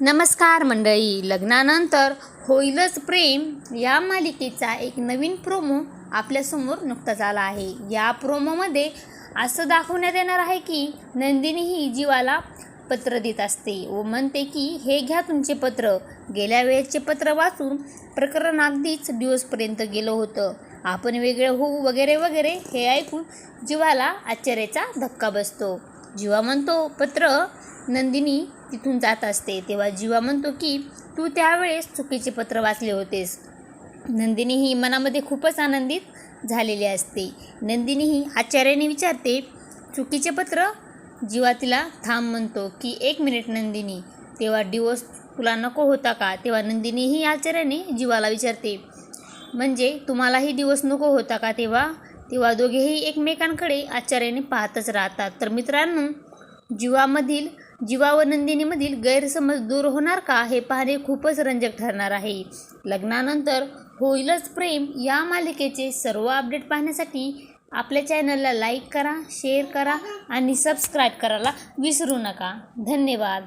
नमस्कार मंडळी. लग्नानंतर होईलच प्रेम या मालिकेचा एक नवीन प्रोमो आपल्यासमोर नुकताच आला आहे. या प्रोमोमध्ये असं दाखवण्यात येणार आहे की नंदिनी ही जीवाला पत्र देत असते व म्हणते की हे घ्या तुमचे पत्र. गेल्या वेळेचे पत्र वाचून प्रकरण अगदीच दिवसपर्यंत गेलं होतं. आपण वेगळे होऊ वगैरे वगैरे हे ऐकून जीवाला आश्चर्याचा धक्का बसतो. जीवा म्हणतो पत्र नंदिनी तिथून जात असते. तेव्हा जीवा म्हणतो की तू त्यावेळेस चुकीचे पत्र वाचले होतेस. नंदिनी ही मनामध्ये खूपच आनंदित झालेली असते. नंदिनी ही आचार्याने विचारते चुकीचे पत्र? जीवा तिला थांब म्हणतो की एक मिनिट नंदिनी तेव्हा डिवोर्स तुला नको होता का? तेव्हा नंदिनी ही आचार्याने जीवाला विचारते म्हणजे तुम्हालाही दिवस नको होता का तेव्हा? तेव्हा दोघेही एकमेकांकडे आश्चर्याने पाहतच राहतात. तर मित्रांनो जीवामधील जीवा व नंदिनीमधील गैरसमज दूर होणार का हे पाहणे खूपच रंजक ठरणार आहे. लग्नानंतर होईलच प्रेम या मालिकेचे सर्व अपडेट पाहण्यासाठी आपल्या चॅनलला लाईक करा शेअर करा आणि सबस्क्राईब करायला विसरू नका. धन्यवाद.